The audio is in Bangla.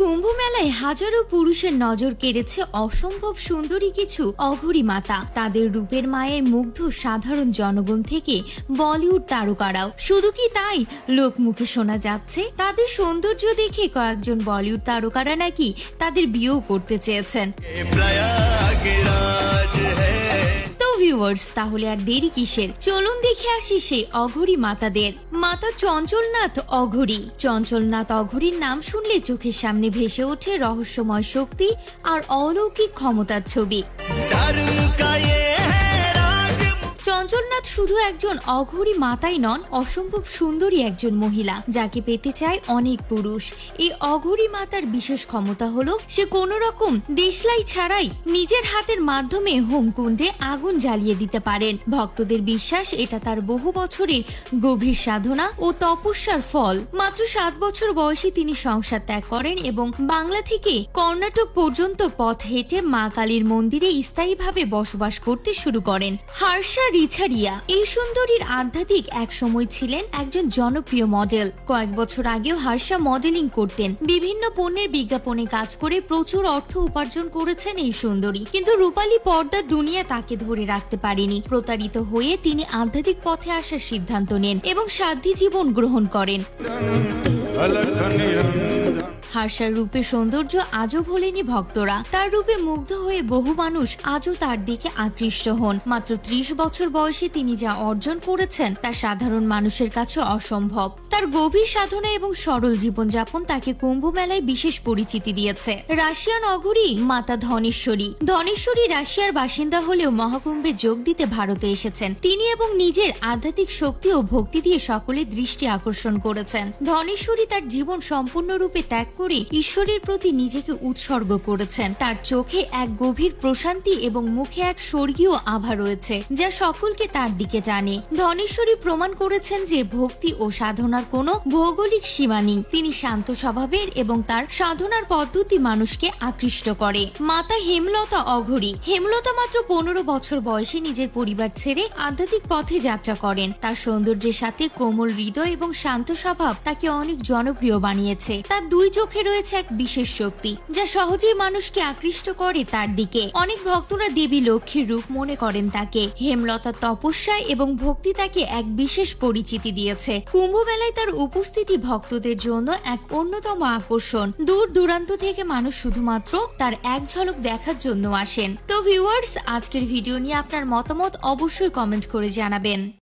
কুম্ভ মেলায় হাজারো পুরুষের নজর কেড়েছে অসম্ভব সুন্দরী কিছু অঘরী মাতা। তাদের রূপের মায়ে মুগ্ধ সাধারণ জনগণ থেকে বলিউড তারকারাও। শুধু কি তাই? লোক মুখে শোনা যাচ্ছে, তাদের সৌন্দর্য দেখে কয়েকজন বলিউড তারকারা নাকি তাদের বিয়েও করতে চেয়েছেন। ভিউয়ার্স তাহলে আর দেরি কিসের? চলুন দেখে আসি সেই অঘরি মাতাদের। মাতা চঞ্চলনাথ অঘরী। চঞ্চলনাথ অঘরীর নাম শুনলে চোখের সামনে ভেসে ওঠে রহস্যময় শক্তি আর অলৌকিক ক্ষমতার ছবি। চঞ্চলনাথ শুধু একজন অঘরী মাতাই নন, অসম্ভব সুন্দরী একজন মহিলা, যাকে পেতে চায় অনেক পুরুষ। এই অঘরী মাতার বিশেষ ক্ষমতা হলো, সে কোনো রকম দেশলাই ছাড়াই নিজের হাতের মাধ্যমে হোমকুণ্ডে আগুন জ্বালিয়ে দিতে পারেন। ভক্তদের বিশ্বাস, এটা তার বহু বছরের গভীর সাধনা ও তপস্যার ফল। মাত্র সাত বছর বয়সে তিনি সংসার ত্যাগ করেন এবং বাংলা থেকে কর্ণাটক পর্যন্ত পথ হেঁটে মা কালীর মন্দিরে স্থায়ীভাবে বসবাস করতে শুরু করেন। হার্ষা রিছারিয়া এই সুন্দরীর আধ্যাত্মিক এক সময় ছিলেন একজন জনপ্রিয় মডেল কয়েক বছর আগেও হার্ষা মডেলিং করতেন। বিভিন্ন পণ্যের বিজ্ঞাপনে কাজ করে প্রচুর অর্থ উপার্জন করেছেন এই সুন্দরী। কিন্তু রূপালী পর্দার দুনিয়া তাকে ধরে রাখতে পারেনি। প্রতারিত হয়ে তিনি আধ্যাত্মিক পথে আসার সিদ্ধান্ত নেন এবং সাধ্যী জীবন গ্রহণ করেন। হার্ষার রূপে সৌন্দর্য আজও ভোলেনি ভক্তরা। তার রূপে মুগ্ধ হয়ে বহু মানুষ আজও তার দিকে আকৃষ্ট হন। মাত্র ত্রিশ বছর বয়সে তিনি যা অর্জন করেছেন তা সাধারণ মানুষের কাছে অসম্ভব। তার গভীর সাধনা এবং সরল জীবনযাপন তাকে কুম্ভ মেলায় বিশেষ পরিচিতি দিয়েছে। রাশিয়া নগরী মাতা ধনেশ্বরী। ধনেশ্বরী রাশিয়ার বাসিন্দা হলেও মহাকুম্ভে যোগ দিতে ভারতে এসেছেন। তিনি এবং নিজের আধ্যাত্মিক শক্তি ও ভক্তি দিয়ে সকলের দৃষ্টি আকর্ষণ করেছেন। ধনেশ্বরী তার জীবন সম্পূর্ণরূপে ত্যাগ করে ঈশ্বরের প্রতি নিজেকে উৎসর্গ করেছেন। তার চোখে এক গভীর প্রশান্তি এবং মুখে এক স্বর্গীয় আভা রয়েছে, যা সকলকে তার দিকে টানে। ধনেশ্বরী প্রমাণ করেছেন যে ভক্তি ও সাধনার কোনো ভৌগোলিক সীমা নেই। তিনি শান্ত স্বভাবের এবং তার সাধনার পদ্ধতি মানুষকে আকৃষ্ট করে। মাতা হেমলতা অঘরী। হেমলতা মাত্র পনেরো বছর বয়সে নিজের পরিবার ছেড়ে আধ্যাত্মিক পথে যাত্রা করেন। তার সৌন্দর্যের সাথে কোমল হৃদয় এবং শান্ত স্বভাব তাকে অনেক জনপ্রিয় বানিয়েছে। তার দুই চোখে রয়েছে এক বিশেষ শক্তি, যা সহজেই মানুষকে আকৃষ্ট করে তার দিকে। অনেক ভক্তরা দেবী লক্ষ্মীর রূপ মনে করেন তাকে। হেমলতার তপস্যা এবং ভক্তি তাকে এক বিশেষ পরিচিতি দিয়েছে। কুম্ভ মেলায় তার উপস্থিতি ভক্তদের জন্য এক অন্যতম আকর্ষণ। দূর দূরান্ত থেকে মানুষ শুধুমাত্র তার এক ঝলক দেখার জন্য আসেন। তো ভিউয়ার্স আজকের ভিডিও নিয়ে আপনার মতামত অবশ্যই কমেন্ট করে জানাবেন।